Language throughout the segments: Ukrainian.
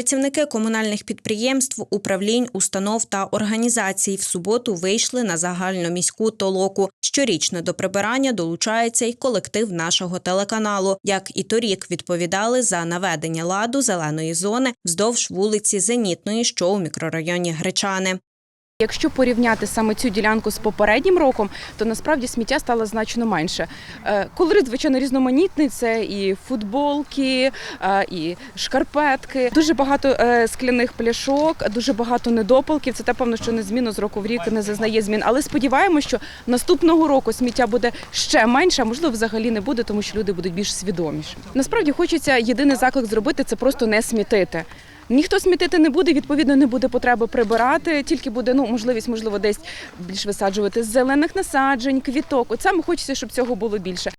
Працівники комунальних підприємств, управлінь, установ та організацій в суботу вийшли на загальноміську толоку. Щорічно до прибирання долучається й колектив нашого телеканалу. Як і торік відповідали за наведення ладу зеленої зони вздовж вулиці Зенітної, що у мікрорайоні Гречани. Якщо порівняти саме цю ділянку з попереднім роком, то насправді сміття стало значно менше. Е, Колорит, звичайно, різноманітний. Це і футболки, е, і шкарпетки. Дуже багато е, скляних пляшок, дуже багато недопалків. Це те, певно, що незмінно з року в рік не зазнає змін. Але сподіваємося, що наступного року сміття буде ще менше, а можливо, взагалі не буде, тому що люди будуть більш свідоміші. Насправді хочеться єдиний заклик зробити це просто не смітити. Ніхто смітити не буде, відповідно, не буде потреби прибирати, тільки буде ну можливість, можливо, десь більш висаджувати з зелених насаджень, квіток. От саме хочеться, щоб цього було більше.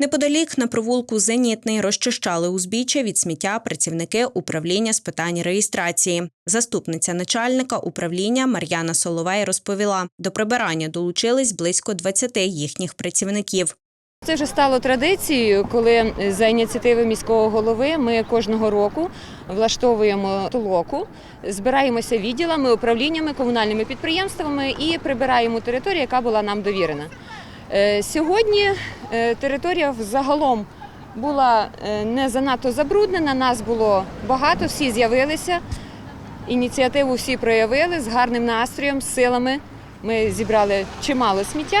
Неподалік на провулку Зенітний розчищали узбіччя від сміття працівники управління з питань реєстрації. Заступниця начальника управління Мар'яна Соловей розповіла, до прибирання долучились близько 20 їхніх працівників. Це вже стало традицією, коли за ініціативи міського голови ми кожного року влаштовуємо толоку, збираємося відділами, управліннями, комунальними підприємствами і прибираємо територію, яка була нам довірена. Е, Сьогодні е, територія загалом була е, не занадто забруднена, нас було багато, всі з'явилися. Ініціативу всі проявили з гарним настроєм, з силами. Ми зібрали чимало сміття.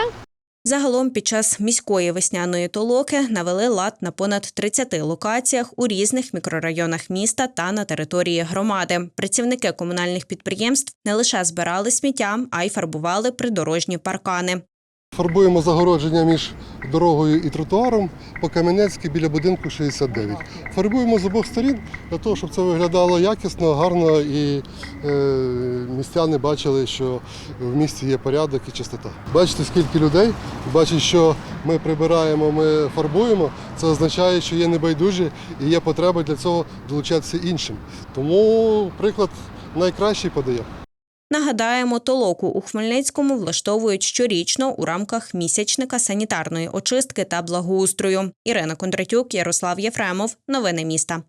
Загалом під час міської весняної толоки навели лад на понад 30 локаціях у різних мікрорайонах міста та на території громади. Працівники комунальних підприємств не лише збирали сміття, а й фарбували придорожні паркани. Фарбуємо загородження між дорогою і тротуаром по Кам'янецькій біля будинку 69. Фарбуємо з обох сторін для того, щоб це виглядало якісно, гарно і е, містяни бачили, що в місті є порядок і чистота. Бачите, скільки людей, бачать, що ми прибираємо, ми фарбуємо. Це означає, що є небайдужі і є потреба для цього долучатися іншим. Тому приклад найкращий подає. Нагадаємо, толоку у Хмельницькому влаштовують щорічно у рамках місячника санітарної очистки та благоустрою. Ірина Кондратюк, Ярослав Єфремов. Новини міста.